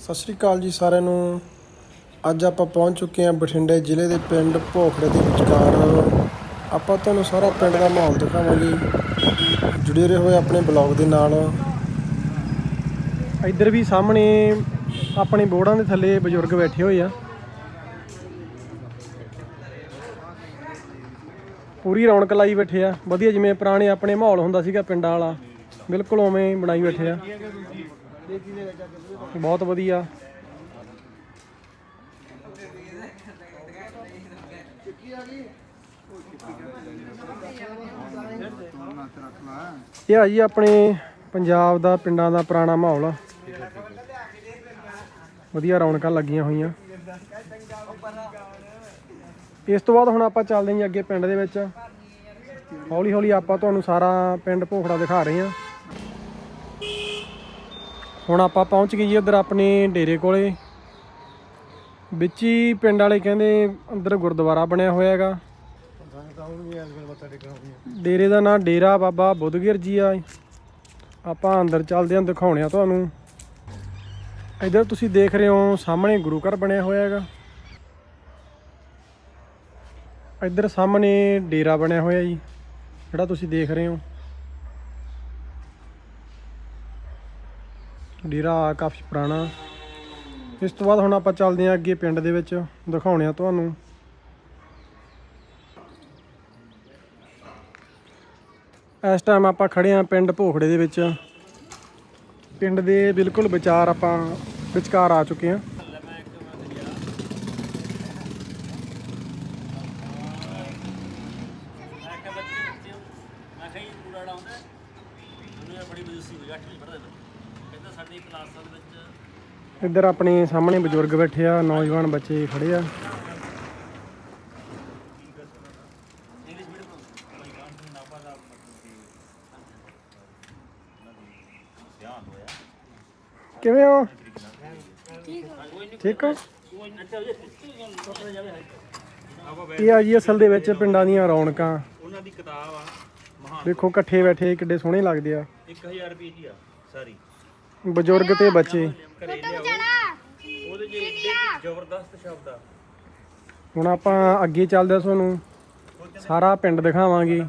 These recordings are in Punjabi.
ਸਤਿ ਸ਼੍ਰੀ ਅਕਾਲ ਜੀ ਸਾਰਿਆਂ ਨੂੰ। ਅੱਜ ਆਪਾਂ ਪਹੁੰਚ ਚੁੱਕੇ ਹਾਂ ਬਠਿੰਡੇ ਜ਼ਿਲ੍ਹੇ ਦੇ ਪਿੰਡ ਭੋਖੜੇ ਦੇ ਵਿਚਕਾਰ। ਆਪਾਂ ਤੁਹਾਨੂੰ ਸਾਰਾ ਪਿੰਡ ਦਾ ਮਾਹੌਲ ਦਿਖਾਵਾਂਗੇ। ਜੁੜੇ ਰਹੋ ਆਪਣੇ ਬਲੌਗ ਦੇ ਨਾਲ। ਇੱਧਰ ਵੀ ਸਾਹਮਣੇ ਆਪਣੇ ਬੋੜਾਂ ਦੇ ਥੱਲੇ ਬਜ਼ੁਰਗ ਬੈਠੇ ਹੋਏ ਆ। ਪੂਰੀ ਰੌਣਕ ਲਾਈ ਬੈਠੇ ਆ। ਵਧੀਆ ਜਿਵੇਂ ਪੁਰਾਣੇ ਆਪਣੇ ਮਾਹੌਲ ਹੁੰਦਾ ਸੀਗਾ ਪਿੰਡਾਂ ਵਾਲਾ। ਬਿਲਕੁਲ ਉਵੇਂ ਬਣਾਈ ਬੈਠੇ ਆ। ਬਹੁਤ ਵਧੀਆ। ਇਹ ਆ ਜੀ ਆਪਣੇ ਪੰਜਾਬ ਦਾ, ਪਿੰਡਾਂ ਦਾ ਪੁਰਾਣਾ ਮਾਹੌਲ। ਵਧੀਆ ਰੌਣਕਾਂ ਲੱਗੀਆਂ ਹੋਈਆਂ। ਇਸ ਤੋਂ ਬਾਅਦ ਹੁਣ ਆਪਾਂ ਚੱਲਦੇ ਹਾਂ ਅੱਗੇ ਪਿੰਡ ਦੇ ਵਿੱਚ। ਹੌਲੀ ਹੌਲੀ ਆਪਾਂ ਤੁਹਾਨੂੰ ਸਾਰਾ ਪਿੰਡ ਭੋਖੜਾ ਦਿਖਾ ਰਹੇ ਹਾਂ। ਹੁਣ ਆਪਾਂ ਪਹੁੰਚ ਗਏ ਜੀ ਉਧਰ ਆਪਣੇ ਡੇਰੇ ਕੋਲੇ। ਵਿੱਚ ਹੀ ਪਿੰਡ ਵਾਲੇ ਕਹਿੰਦੇ ਅੰਦਰ ਗੁਰਦੁਆਰਾ ਬਣਿਆ ਹੋਇਆ ਹੈਗਾ। ਡੇਰੇ ਦਾ ਨਾਂ ਡੇਰਾ ਬਾਬਾ ਬੁੱਧਗਿਰ ਜੀ ਆ। ਆਪਾਂ ਅੰਦਰ ਚੱਲਦੇ ਹਾਂ ਦਿਖਾਉਣੇ ਆ ਤੁਹਾਨੂੰ। ਇੱਧਰ ਤੁਸੀਂ ਦੇਖ ਰਹੇ ਹੋ, ਸਾਹਮਣੇ ਗੁਰੂ ਘਰ ਬਣਿਆ ਹੋਇਆ ਹੈਗਾ। ਇੱਧਰ ਸਾਹਮਣੇ ਡੇਰਾ ਬਣਿਆ ਹੋਇਆ ਜੀ, ਜਿਹੜਾ ਤੁਸੀਂ ਦੇਖ ਰਹੇ ਹੋ। ਡੇਰਾ ਕਾਫੀ ਪੁਰਾਣਾ। ਇਸ ਤੋਂ ਬਾਅਦ ਹੁਣ ਆਪਾਂ ਚੱਲਦੇ ਹਾਂ ਅੱਗੇ ਪਿੰਡ ਦੇ ਵਿੱਚ ਦਿਖਾਉਣੇ ਆ ਤੁਹਾਨੂੰ। ਇਸ ਟਾਈਮ ਆਪਾਂ ਖੜੇ ਆ ਪਿੰਡ ਭੋਖੜੇ ਦੇ ਵਿੱਚ। ਪਿੰਡ ਦੇ ਬਿਲਕੁਲ ਵਿਚਾਰ ਆਪਾਂ ਵਿਚਕਾਰ ਆ ਚੁੱਕੇ ਆ ਮੈਂ ਕਿਹਾ ਬੱਚੇ ਬੱਚੇ ਮੈਂ ਕਿਹਾ ਜੀ ਪੂਰਾ ਡਾਉਂਦਾ ਉਹਨੂੰ ਇਹ ਬੜੀ ਮਜੂਸੀ ਹੋਈ 8ਵੀਂ ਪੜ੍ਹਦੇ ਨੇ ਕਹਿੰਦਾ ਸਾਡੀ ਕਲਾਸਾਂ ਦੇ ਵਿੱਚ ਇੱਧਰ ਆਪਣੇ ਸਾਹਮਣੇ ਬਜ਼ੁਰਗ ਬੈਠੇ ਆ ਨੌਜਵਾਨ ਬੱਚੇ ਖੜੇ ਆ। ਕਿਵੇਂ ਹੋ? ਠੀਕ ਹੋ? ਇਹ ਆ ਜੀ ਅਸਲ ਦੇ ਵਿੱਚ ਪਿੰਡਾਂ ਦੀਆਂ ਰੌਣਕਾਂ। ਉਹਨਾਂ ਦੀ ਕਿਤਾਬ ਆ ਮਹਾਨ। ਦੇਖੋ ਇਕੱਠੇ ਬੈਠੇ ਕਿੱਡੇ ਸੋਹਣੇ ਲੱਗਦੇ ਆ। 1000 ਰੁਪਏ ਦੀ ਆ ਸਾਰੀ। ਬਜ਼ੁਰਗ ਤੇ ਬੱਚੇ। ਘਰੇ ਲਿਆਓ ਉਹਦੇ ਜੇ ਜ਼ਬਰਦਸਤ ਸ਼ਬਦ ਆ ਹੁਣ ਆਪਾਂ ਅੱਗੇ ਚੱਲਦੇ ਆ ਤੁਹਾਨੂੰ। ਸਾਰਾ ਪਿੰਡ ਦਿਖਾਵਾਂਗੇ।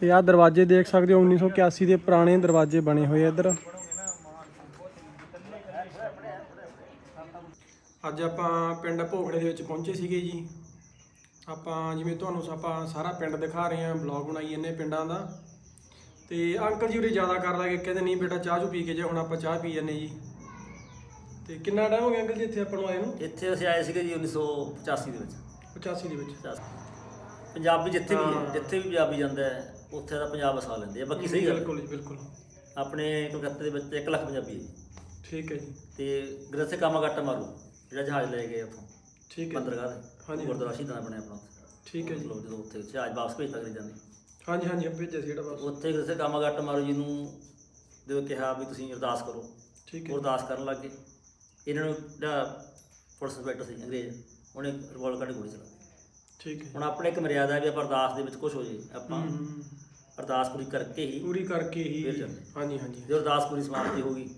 ਤੇ ਆਹ ਦਰਵਾਜ਼ੇ ਦੇਖ ਸਕਦੇ ਹੋ 1981 ਦੇ ਪੁਰਾਣੇ ਦਰਵਾਜ਼ੇ ਬਣੇ ਹੋਏ ਇੱਧਰ। ਅੱਜ ਆਪਾਂ ਪਿੰਡ ਭੋਖੜੇ ਦੇ ਵਿੱਚ ਪਹੁੰਚੇ ਸੀਗੇ ਜੀ। ਆਪਾਂ ਜਿਵੇਂ ਤੁਹਾਨੂੰ ਆਪਾਂ ਸਾਰਾ ਪਿੰਡ ਦਿਖਾ ਰਹੇ ਹਾਂ, ਬਲੌਗ ਬਣਾਈ ਜੰਨੇ ਪਿੰਡਾਂ ਦਾ। ਤੇ ਅੰਕਲ ਜੀ ਉਰੇ ਜ਼ਿਆਦਾ ਕਰ ਲਾਗੇ ਕਹਿੰਦੇ ਨਹੀਂ ਬੇਟਾ ਚਾਹ ਚੂ ਪੀ ਕੇ ਜਾ ਹੁਣ ਆਪਾਂ ਚਾਹ ਪੀ ਜੰਨੇ ਜੀ ਤੇ ਕਿੰਨਾ ਟਾਈਮ ਹੋ ਗਿਆ ਅੰਕਲ ਜੀ ਇੱਥੇ ਆਪਾਂ ਨੂੰ ਆਏ ਨੂੰ ਇੱਥੇ ਅਸੀਂ ਆਏ ਸੀਗੇ ਜੀ 1985 ਦੇ ਵਿੱਚ 85 ਦੇ ਵਿੱਚ ਪੰਜਾਬੀ ਜਿੱਥੇ ਵੀ ਹੈ। ਜਿੱਥੇ ਵੀ ਪੰਜਾਬੀ ਜਾਂਦਾ ਹੈ ਉੱਥੇ ਦਾ ਪੰਜਾਬ ਵਸਾ ਲੈਂਦੇ ਆ ਬਾਕੀ ਸਹੀ ਗੱਲ। ਬਿਲਕੁਲ ਜੀ ਬਿਲਕੁਲ ਆਪਣੇ ਕਲਕੱਤੇ ਦੇ ਵਿੱਚ 1 ਲੱਖ ਪੰਜਾਬੀ ਹੈ। ਠੀਕ ਹੈ ਜੀ ਤੇ ਗ੍ਰਸੇ ਕਾਮਾਗਾਟਾ ਮਾਰੂ ਜਿਹੜਾ ਜਹਾਜ਼ ਲੈ ਗਏ ਉੱਥੋਂ ਠੀਕ ਹੈ। ਬੰਦਰਗਾਹ ਦੇ ਹਾਂਜੀ। ਗੁਰਦੁਆਰਾ ਸ਼ਹੀਦਾਂ ਬਣਿਆ ਆਪਣਾ। ਠੀਕ ਹੈ ਜੀ ਲੋਕ ਜਦੋਂ ਉੱਥੇ ਜਹਾਜ਼ ਵਾਪਸ ਭੇਜ ਸਕਦੇ ਜਾਂਦੇ ਹਾਂਜੀ ਹਾਂਜੀ ਭੇਜਿਆ ਸੀ ਜਿਹੜਾ ਬਸ। ਉੱਥੇ ਗ੍ਰਸੇ ਕਾਮਾਗਾਟਾ ਮਾਰੂ ਜੀ ਨੂੰ ਜਦੋਂ ਕਿਹਾ ਵੀ ਤੁਸੀਂ ਅਰਦਾਸ ਕਰੋ। ਠੀਕ ਉਹ ਹੈ। ਅਰਦਾਸ ਕਰਨ ਲੱਗੇ ਇਹਨਾਂ ਨੂੰ ਜਿਹੜਾ ਪੁਲਿਸ ਇੰਸਪੈਕਟਰ ਸੀ ਅੰਗਰੇਜ਼ ਉਹਨੇ ਰਿਵਾਲਵਰ ਕੱਢ ਕੇ ਗੋਲੀ ਚਲਾ ਦਿੱਤੀ। ਠੀਕ ਹੈ। ਹੁਣ ਆਪਣੇ ਇੱਕ ਮਰਿਆਦਾ ਵੀ ਆਪਾਂ ਅਰਦਾਸ ਦੇ ਵਿੱਚ ਕੁਝ ਹੋ ਜੇ ਆਪਾਂ ਹਮ, ਅਰਦਾਸ ਪੂਰੀ ਕਰਕੇ ਹੀ ਪੂਰੀ ਕਰਕੇ ਹੀ ਫਿਰ ਜਾਂਦੇ। ਹਾਂਜੀ ਹਾਂਜੀ। ਜਦੋਂ ਅਰਦਾਸ ਪੂਰੀ ਸਮਾਪਤੀ ਹੋ ਗਈ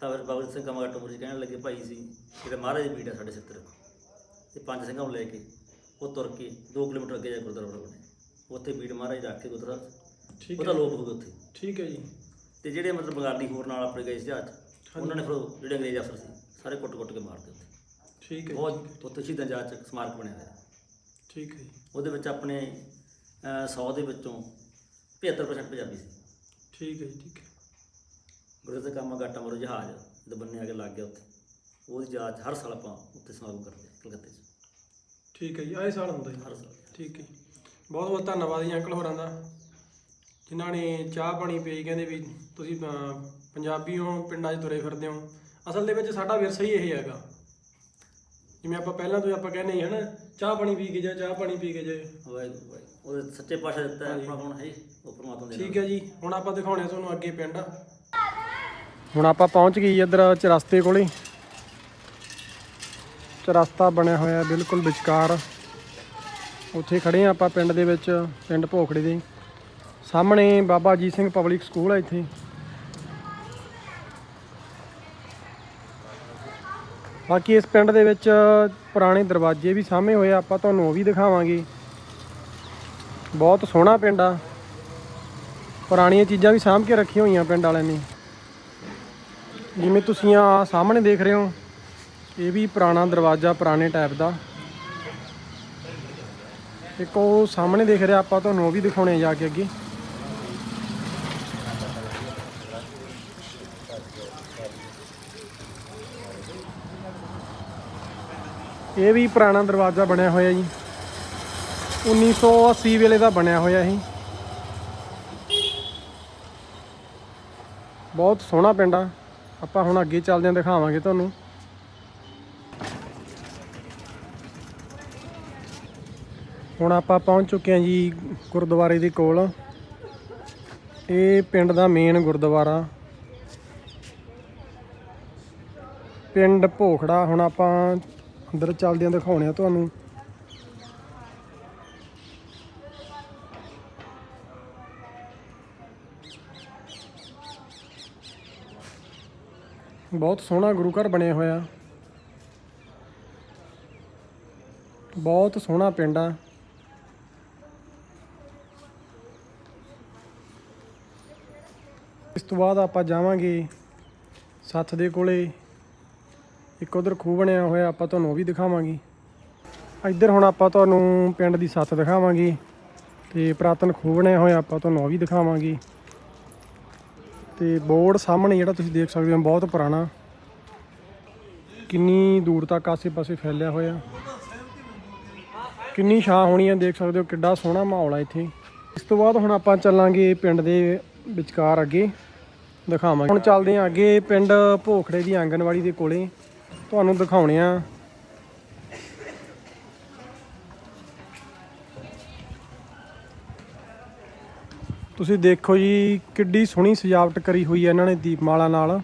ਤਾਂ ਫਿਰ ਬਾਬਾ ਸਿੰਘ ਕਮਗਾਟੋ ਮੁਰਜੀ ਕਹਿਣ ਲੱਗੇ ਭਾਈ ਸੀ ਜਿਹੜਾ ਮਹਾਰਾਜ ਦੀ ਬੀੜ ਹੈ ਸਾਡੇ ਸਿਰ ਤੇ ਰੱਖੋ। ਤੇ ਪੰਜ ਸਿੰਘਾਂ ਨੂੰ ਲੈ ਕੇ ਉਹ ਤੁਰ ਕੇ 2 ਕਿਲੋਮੀਟਰ ਅੱਗੇ ਜਾ ਕੇ ਗੁਰਦੁਆਰਾ ਬਣੇ ਉੱਥੇ ਬੀੜ ਮਹਾਰਾਜ ਰੱਖ ਕੇ ਗੁਰਦੁਆਰਾ ਠੀਕ ਉਹਦਾ ਹੈ ਲੋਪ ਹੋ ਗਿਆ ਉੱਥੇ। ਠੀਕ ਹੈ ਜੀ। ਤੇ ਜਿਹੜੇ ਮਤਲਬ ਬਗਾਨੀ ਹੋਰ ਨਾਲ ਆਪਣੇ ਗਏ ਸੀ ਜਹਾਜ਼ 'ਚ, ਉਹਨਾਂ ਨੇ ਫਿਰ ਉਹ ਜਿਹੜੇ ਅੰਗਰੇਜ਼ ਅਫਸਰ ਸੀ ਸਾਰੇ ਕੁੱਟ-ਕੁੱਟ ਕੇ ਮਾਰਦੇ ਉੱਥੇ। ਠੀਕ ਹੈ ਜੀ, ਬਹੁਤ ਉੱਥੇ ਸ਼ਹੀਦਾਂ ਜਹਾਜ਼ 'ਚ ਸਮਾਰਕ ਬਣਿਆ ਹੋਇਆ। ਠੀਕ ਹੈ ਜੀ। ਉਹਦੇ ਵਿੱਚ ਆਪਣੇ 100 ਦੇ ਵਿੱਚੋਂ 75% ਪੰਜਾਬੀ ਸੀ। ਠੀਕ ਹੈ ਜੀ ਠੀਕ ਹੈ। ਗੁਰੂ ਦੇ ਕੰਮ ਗਾਟਾ ਮਰੋ ਜਹਾਜ਼ ਜਦੋਂ ਬੰਨੇ ਆ ਕੇ ਲੱਗ ਗਿਆ ਉੱਥੇ ਉਹਦੀ ਜਹਾਜ਼ ਹਰ ਸਾਲ ਆਪਾਂ ਉੱਥੇ ਸਮਾਗਮ ਕਰਦੇ ਹਾਂ ਕਲਕੱਤੇ 'ਚ। ਠੀਕ ਹੈ ਜੀ ਆਏ ਸਾਲ ਹੁੰਦਾ ਜੀ। ਹਰ ਸਾਲ। ਠੀਕ ਹੈ ਬਹੁਤ ਬਹੁਤ ਧੰਨਵਾਦ ਜੀ ਅੰਕਲ ਹੋਰਾਂ ਦਾ। ਜਿਨ੍ਹਾਂ ਨੇ ਚਾਹ ਪਾਣੀ ਪਈ ਕਹਿੰਦੇ ਵੀ ਤੁਸੀਂ ਪੰਜਾਬੀ ਹੋ ਪਿੰਡਾਂ 'ਚ ਤੁਰੇ ਫਿਰਦੇ ਹੋ। ਅਸਲ ਦੇ ਵਿੱਚ ਸਾਡਾ ਵਿਰਸਾ ਹੀ ਇਹ ਹੈਗਾ। ਜਿਵੇਂ ਆਪਾਂ ਪਹਿਲਾਂ ਤੋਂ ਆਪਾਂ ਕਹਿੰਦੇ ਹਾਂ ਨਾ ਚਾਹ ਪਾਣੀ ਪੀ ਕੇ ਜਾ ਚਾਹ ਪਾਣੀ ਪੀ ਕੇ ਜਾ ਵਾਹਿਗੁਰੂ ਸੱਚੇ ਪਾਤਸ਼ਾਹ ਦਿੱਤਾ। ਆਪਣਾ ਹੁਣ ਹੈ ਉਹ ਪ੍ਰਮਾਤਮਾ ਦੇ ਠੀਕ ਹੈ ਜੀ ਹੁਣ ਆਪਾਂ ਦਿਖਾਉਣੇ ਤੁਹਾਨੂੰ ਅੱਗੇ ਪਿੰਡ। ਹੁਣ ਆਪਾਂ ਪਹੁੰਚ ਗਏ ਇੱਧਰ ਚਰਸਤੇ ਕੋਲੇ। ਚਰਸਤਾ ਬਣਿਆ ਹੋਇਆ ਬਿਲਕੁਲ ਵਿਚਕਾਰ। ਉੱਥੇ ਖੜੇ ਆ ਆਪਾਂ ਪਿੰਡ ਦੇ ਵਿੱਚ ਪਿੰਡ ਭੋਖੜੇ ਦੇ। ਸਾਹਮਣੇ ਬਾਬਾ ਅਜੀਤ ਸਿੰਘ ਪਬਲਿਕ ਸਕੂਲ ਆ ਇੱਥੇ। ਬਾਕੀ ਇਸ ਪਿੰਡ ਦੇ ਵਿੱਚ ਪੁਰਾਣੇ ਦਰਵਾਜ਼ੇ ਵੀ ਸਾਹਮਣੇ ਹੋਏ ਆ, ਆਪਾਂ ਤੁਹਾਨੂੰ ਉਹ ਵੀ ਦਿਖਾਵਾਂਗੇ। ਬਹੁਤ ਸੋਹਣਾ ਪਿੰਡ ਆ। ਪੁਰਾਣੀਆਂ ਚੀਜ਼ਾਂ ਵੀ ਸਾਂਭ ਕੇ ਰੱਖੀਆਂ ਹੋਈਆਂ ਪਿੰਡ ਵਾਲਿਆਂ ਨੇ। ਜਿਵੇਂ ਤੁਸੀਂ ਆ ਸਾਹਮਣੇ ਦੇਖ ਰਹੇ ਹੋ ਇਹ ਵੀ ਪੁਰਾਣਾ ਦਰਵਾਜ਼ਾ ਪੁਰਾਣੇ ਟਾਈਪ ਦਾ। ਇੱਕ ਉਹ ਸਾਹਮਣੇ ਦੇਖ ਰਿਹਾ, ਆਪਾਂ ਤੁਹਾਨੂੰ ਉਹ ਵੀ ਦਿਖਾਉਣੇ ਜਾ ਕੇ ਅੱਗੇ। ਇਹ ਵੀ ਪੁਰਾਣਾ ਦਰਵਾਜ਼ਾ ਬਣਿਆ ਹੋਇਆ ਜੀ। 1980 ਵੇਲੇ ਦਾ ਬਣਿਆ ਹੋਇਆ ਇਹ। ਬਹੁਤ ਸੋਹਣਾ ਪਿੰਡ ਆ। ਆਪਾਂ ਹੁਣ ਅੱਗੇ ਚੱਲਦੇ ਆਂ ਦਿਖਾਵਾਂਗੇ ਤੁਹਾਨੂੰ। ਹੁਣ ਆਪਾਂ ਪਹੁੰਚ ਚੁੱਕੇ ਹਾਂ ਜੀ ਗੁਰਦੁਆਰੇ ਦੇ ਕੋਲ। ਇਹ ਪਿੰਡ ਦਾ ਮੇਨ ਗੁਰਦੁਆਰਾ। ਪਿੰਡ ਭੋਖੜਾ, ਹੁਣ ਆਪਾਂ ਅੰਦਰ ਚੱਲਦੇ ਹਾਂ ਦਿਖਾਉਣੇ ਆ ਤੁਹਾਨੂੰ। ਬਹੁਤ ਸੋਹਣਾ ਗੁਰੂ ਘਰ ਬਣਿਆ ਹੋਇਆ। ਬਹੁਤ ਸੋਹਣਾ ਪਿੰਡ ਆ। ਤੋਂ ਬਾਅਦ ਆਪਾਂ ਜਾਵਾਂਗੇ ਸੱਥ ਦੇ ਕੋਲੇ। ਇੱਕ ਉਧਰ ਖੂਹ ਬਣਿਆ ਹੋਇਆ, ਆਪਾਂ ਤੁਹਾਨੂੰ ਉਹ ਵੀ ਦਿਖਾਵਾਂਗੇ। ਇੱਧਰ ਹੁਣ ਆਪਾਂ ਤੁਹਾਨੂੰ ਪਿੰਡ ਦੀ ਸੱਥ ਦਿਖਾਵਾਂਗੇ ਤੇ ਪ੍ਰਾਤਨ ਖੂਹ ਬਣਿਆ ਹੋਇਆ, ਆਪਾਂ ਤੁਹਾਨੂੰ ਉਹ ਵੀ ਦਿਖਾਵਾਂਗੇ। ਤੇ ਬੋਰਡ ਸਾਹਮਣੇ ਜਿਹੜਾ ਤੁਸੀਂ ਦੇਖ ਸਕਦੇ ਹੋ, ਬਹੁਤ ਪੁਰਾਣਾ। ਕਿੰਨੀ ਦੂਰ ਤੱਕ ਆਸੇ-ਪਾਸੇ ਫੈਲਿਆ ਹੋਇਆ। ਕਿੰਨੀ ਛਾਂ ਹੋਣੀ ਹੈ ਦੇਖ ਸਕਦੇ ਹੋ, ਕਿੱਡਾ ਸੋਹਣਾ ਮਾਹੌਲ ਹੈ ਇੱਥੇ। ਇਸ ਤੋਂ ਬਾਅਦ ਹੁਣ ਆਪਾਂ ਚੱਲਾਂਗੇ ਪਿੰਡ ਦੇ ਵਿਚਕਾਰ ਅੱਗੇ। ਦਿਖਾਵਾਂਗੇ। ਹੁਣ ਚੱਲਦੇ ਹਾਂ ਅੱਗੇ ਪਿੰਡ ਭੋਖੜੇ ਦੀ ਆਂਗਨਵਾੜੀ ਦੇ ਕੋਲੇ। ਤੁਹਾਨੂੰ ਦਿਖਾਉਣੇ ਆ ਤੁਸੀਂ ਦੇਖੋ ਜੀ, ਕਿੱਡੀ ਸੋਹਣੀ ਸਜਾਵਟ ਕਰੀ ਹੋਈ ਹੈ ਇਹਨਾਂ ਨੇ ਦੀਪਮਾਲਾ ਨਾਲ।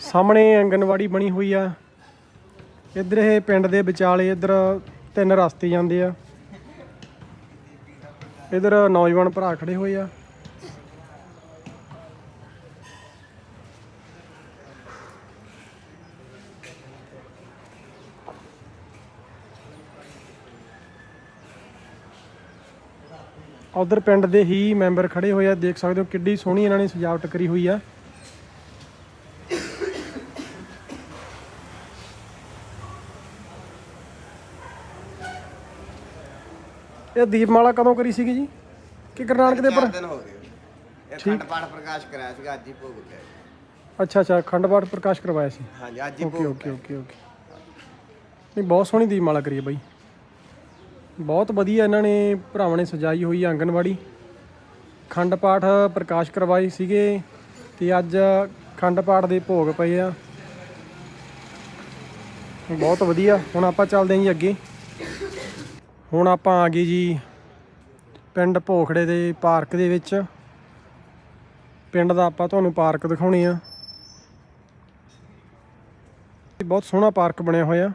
ਸਾਹਮਣੇ ਆਂਗਨਵਾੜੀ ਬਣੀ ਹੋਈ ਆ। ਇੱਧਰ ਇਹ ਪਿੰਡ ਦੇ ਵਿਚਾਲੇ ਇੱਧਰ ਤਿੰਨ ਰਸਤੇ ਜਾਂਦੇ ਆ। ਇੱਧਰ ਨੌਜਵਾਨ ਭਰਾ ਖੜੇ ਹੋਏ ਆ। ਉਧਰ ਪਿੰਡ ਦੇ ਹੀ ਮੈਂਬਰ ਖੜੇ ਹੋਏ ਆ। ਦੇਖ ਸਕਦੇ ਹੋ ਕਿੱਡੀ ਸੋਹਣੀ ਇਹਨਾਂ ਨੇ ਸਜਾਵਟ ਕਰੀ ਹੋਈ ਆ। ਇਹ ਦੀਪਮਾਲਾ ਕਦੋਂ ਕਰੀ ਸੀਗੀ ਜੀ? ਕਿ ਗੁਰੂ ਨਾਨਕ ਦੇ ਚਾਰ ਪਰ ਦਿਨ ਹੋ ਗਏ। ਇਹ ਖੰਡ ਪਾਠ ਪ੍ਰਕਾਸ਼ ਕਰਾਇਆ ਸੀਗਾ ਅੱਜ ਹੀ ਭੋਗ ਪਿਆ ਜੀ। ਅੱਛਾ ਅੱਛਾ ਅਖੰਡ ਪਾਠ ਪ੍ਰਕਾਸ਼ ਕਰਵਾਇਆ ਸੀ। ਹਾਂਜੀ ਅੱਜ ਹੀ ਓਕੇ ਭੋਗ ਓਕੇ ਓਕੇ ਓਕੇ। ਨਹੀਂ ਬਹੁਤ ਸੋਹਣੀ ਦੀਪਮਾਲਾ ਕਰੀ ਹੈ ਬਾਈ। ਬਹੁਤ ਵਧੀਆ ਇਹਨਾਂ ਨੇ ਭਰਾਵਾਂ ਨੇ ਸਜਾਈ ਹੋਈ ਹੈ ਆਂਗਨਵਾੜੀ। ਖੰਡ ਪਾਠ ਪ੍ਰਕਾਸ਼ ਕਰਵਾਏ ਸੀਗੇ ਤੇ ਅੱਜ ਖੰਡ ਪਾਠ ਦੇ ਭੋਗ ਪਏ ਆ। ਬਹੁਤ ਵਧੀਆ। ਹੁਣ ਆਪਾਂ ਚੱਲਦੇ ਹਾਂ ਜੀ ਅੱਗੇ। ਹੁਣ ਆਪਾਂ ਆ ਗਏ ਜੀ ਪਿੰਡ ਭੋਖੜੇ ਦੇ ਪਾਰਕ ਦੇ ਵਿੱਚ। ਪਿੰਡ ਦਾ ਆਪਾਂ ਤੁਹਾਨੂੰ ਪਾਰਕ ਦਿਖਾਉਣੇ ਆ। ਬਹੁਤ ਸੋਹਣਾ ਪਾਰਕ ਬਣਿਆ ਹੋਇਆ।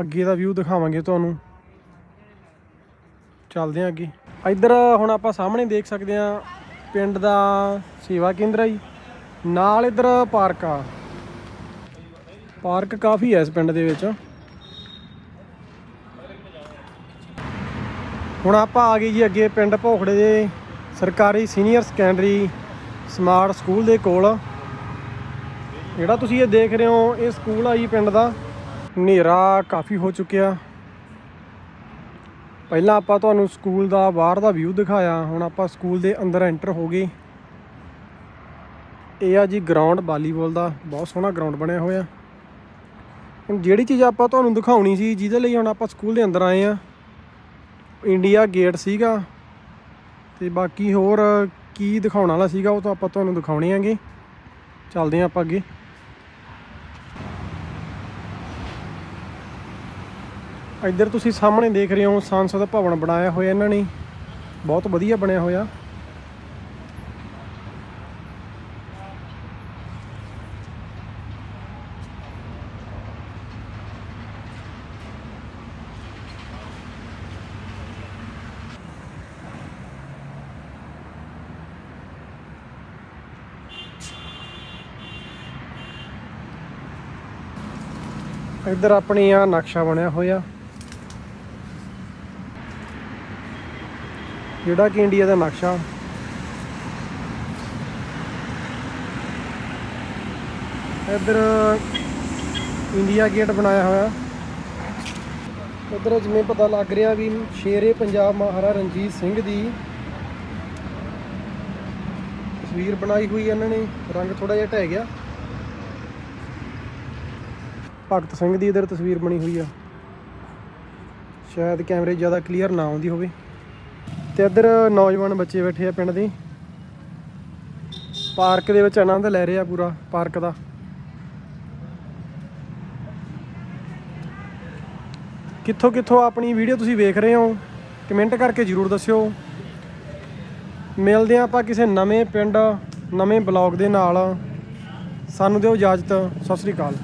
ਅੱਗੇ ਦਾ ਵਿਊ ਦਿਖਾਵਾਂਗੇ ਤੁਹਾਨੂੰ। ਚੱਲਦੇ ਹਾਂ ਅੱਗੇ। ਇੱਧਰ ਹੁਣ ਆਪਾਂ ਸਾਹਮਣੇ ਦੇਖ ਸਕਦੇ ਹਾਂ ਪਿੰਡ ਦਾ ਸੇਵਾ ਕੇਂਦਰ ਆ ਜੀ। ਨਾਲ ਇੱਧਰ ਪਾਰਕ ਆ। ਪਾਰਕ ਕਾਫੀ ਹੈ ਇਸ ਪਿੰਡ ਦੇ ਵਿੱਚ। ਹੁਣ ਆਪਾਂ ਆ ਗਏ ਜੀ ਅੱਗੇ ਪਿੰਡ ਭੋਖੜੇ ਦੇ ਸਰਕਾਰੀ ਸੀਨੀਅਰ ਸੈਕੰਡਰੀ ਸਮਾਰਟ ਸਕੂਲ ਦੇ ਕੋਲ। ਜਿਹੜਾ ਤੁਸੀਂ ਇਹ ਦੇਖ ਰਹੇ ਹੋ, ਇਹ ਸਕੂਲ ਆ ਜੀ ਪਿੰਡ ਦਾ। ਹਨੇਰਾ ਕਾਫੀ ਹੋ ਚੁੱਕਿਆ। ਪਹਿਲਾਂ ਆਪਾਂ ਤੁਹਾਨੂੰ ਸਕੂਲ ਦਾ ਬਾਹਰ ਦਾ ਵਿਊ ਦਿਖਾਇਆ, ਹੁਣ ਆਪਾਂ ਸਕੂਲ ਦੇ ਅੰਦਰ ਐਂਟਰ ਹੋ ਗਏ। ਇਹ ਆ ਜੀ ਗਰਾਊਂਡ ਵਾਲੀਬਾਲ ਦਾ, ਬਹੁਤ ਸੋਹਣਾ ਗਰਾਊਂਡ ਬਣਿਆ ਹੋਇਆ। ਜਿਹੜੀ ਚੀਜ਼ ਆਪਾਂ ਤੁਹਾਨੂੰ ਦਿਖਾਉਣੀ ਸੀ, ਜਿਹਦੇ ਲਈ ਹੁਣ ਆਪਾਂ ਸਕੂਲ ਦੇ ਅੰਦਰ ਆਏ ਆ ਇੰਡੀਆ ਗੇਟ ਸੀਗਾ ਤੇ ਬਾਕੀ ਹੋਰ ਕੀ ਦਿਖਾਉਣ ਵਾਲਾ ਸੀਗਾ, ਉਹ ਤਾਂ ਆਪਾਂ ਤੁਹਾਨੂੰ ਦਿਖਾਉਣੇ ਆਂਗੇ। ਚੱਲਦੇ ਹਾਂ ਆਪਾਂ ਅੱਗੇ। ਇੱਧਰ ਤੁਸੀਂ ਸਾਹਮਣੇ ਦੇਖ ਰਹੇ ਹੋ, ਸੰਸਦ ਭਵਨ ਬਣਾਇਆ ਹੋਇਆ ਇਹਨਾਂ ਨੇ। ਬਹੁਤ ਵਧੀਆ ਬਣਿਆ ਹੋਇਆ। ਇੱਧਰ ਆਪਣੀ ਆ ਨਕਸ਼ਾ ਬਣਿਆ ਹੋਇਆ। ਜਿਹੜਾ ਕਿ ਇੰਡੀਆ ਦਾ ਨਕਸ਼ਾ। ਇੱਧਰ ਇੰਡੀਆ ਗੇਟ ਬਣਾਇਆ ਹੋਇਆ। ਇੱਧਰ ਜਿਵੇਂ ਪਤਾ ਲੱਗ ਰਿਹਾ ਵੀ ਸ਼ੇਰੇ ਪੰਜਾਬ ਮਹਾਰਾਜਾ ਰਣਜੀਤ ਸਿੰਘ ਦੀ ਤਸਵੀਰ ਬਣਾਈ ਹੋਈ ਇਹਨਾਂ ਨੇ। ਰੰਗ ਥੋੜਾ ਜਿਹਾ ਢਹਿ ਗਿਆ। ਭਗਤ ਸਿੰਘ ਦੀ ਇਧਰ ਤਸਵੀਰ ਬਣੀ ਹੋਈ ਆ। ਸ਼ਾਇਦ ਕੈਮਰੇ ਜ਼ਿਆਦਾ ਕਲੀਅਰ ਨਾ ਆਉਂਦੀ ਹੋਵੇ। ਤੇ ਇੱਧਰ ਨੌਜਵਾਨ ਬੱਚੇ ਬੈਠੇ ਆ ਪਿੰਡ ਦੇ। ਪਾਰਕ ਦੇ ਵਿੱਚ ਆਨੰਦ ਲੈ ਰਹੇ ਆ ਪੂਰਾ, ਪਾਰਕ ਦਾ। ਕਿੱਥੋਂ ਕਿੱਥੋਂ ਆਪਣੀ ਵੀਡੀਓ ਤੁਸੀਂ ਵੇਖ ਰਹੇ ਹੋ ਕਮੈਂਟ ਕਰਕੇ ਜਰੂਰ ਦੱਸਿਓ। ਮਿਲਦੇ ਹਾਂ ਆਪਾਂ ਕਿਸੇ ਨਵੇਂ ਪਿੰਡ, ਨਵੇਂ ਬਲੌਗ ਦੇ ਨਾਲ। ਸਾਨੂੰ ਦਿਓ ਇਜਾਜ਼ਤ, ਸਤਿ ਸ੍ਰੀ ਅਕਾਲ।